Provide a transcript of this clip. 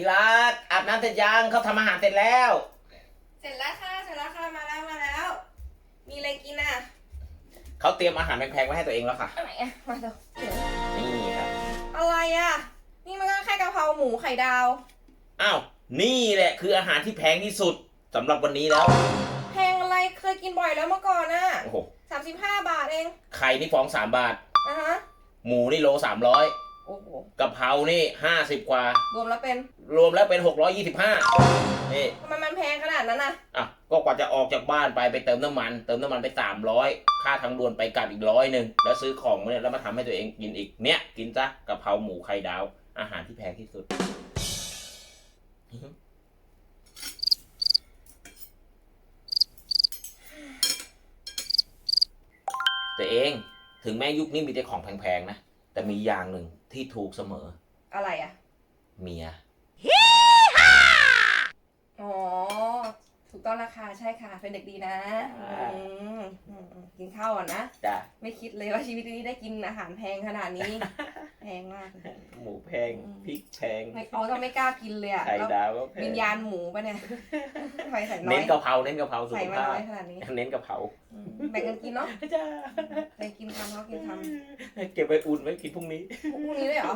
ที่รักอาบน้ำเสร็จยังเขาทำอาหารเสร็จแล้ว เสร็จแล้วค่ะ เสร็จแล้วค่ะ มาแล้วมาแล้ว มีอะไรกินอะเขาเตรียมอาหารแพงๆไว้ให้ตัวเองแล้วค่ะอะไรอะ มาเถอะเดี๋ยวนี่ครับอะไรอะ นี่มันก็แค่กะเพราหมูไข่ดาว อ้าวนี่แหละคืออาหารที่แพงที่สุดสำหรับวันนี้แล้วแพงอะไร เคยกินบ่อยแล้วเมื่อก่อนน่ะโอ้โหสามสิบห้าบาทเองไข่นี่ฟองสามบาท อะฮะ หมูนี่โลสามร้อย โอ้โหกะเพรานี่ห้าสิบกว่า รวมแล้วเป็นรวมแล้วเป็นหกร้อยยี่สิบห้านี่ทำไมมันแพงขนาดนั้นน่ะอะก็กว่าจะออกจากบ้านไปไปเติมน้ำมัน เติมน้ำมันไปสามร้อยค่าทางด่วนไปกลับอีกร้อยหนึ่งแล้วซื้อของมาเนี่ยแล้วมาทำให้ตัวเองกินอีกเนี้ยกินซะกะเพราหมูไข่ดาว อาหารที่แพงที่สุดแต่เองถึงแม้ยุคนี้มีแต่ของแพงๆนะ แต่มีอย่างหนึ่งที่ถูกเสมอ อะไรอะ เมีย อ๋อ ถูกต้องราคาใช่ค่ะ เป็นเด็กดีนะอ่า อืมอืมอืมกินข้าวก่อนนะ จ้ะ ไม่คิดเลยว่าชีวิตนี้ได้กินอาหารแพงขนาดนี้แพ งมากหมูแพงอืมพริกแพงไม่เอาต้องไม่กล้ากินเลยอะไข่แล้วดาวก็แพงวิญญาณหมูปะเนี่ยใส่ใส่น้อเน้ยนกะเพราเน้นกะเพราสุใส่ขมาภาน้พอยขนาดนี้เน้นกะเพราอืมแบ่งกันกินเนาะจ้าแบ่งกินคำเขากินคำเก็บไว้อุ่นไว้กินพรุ่งนี้พรุ่งนี้ด้วยเหรอ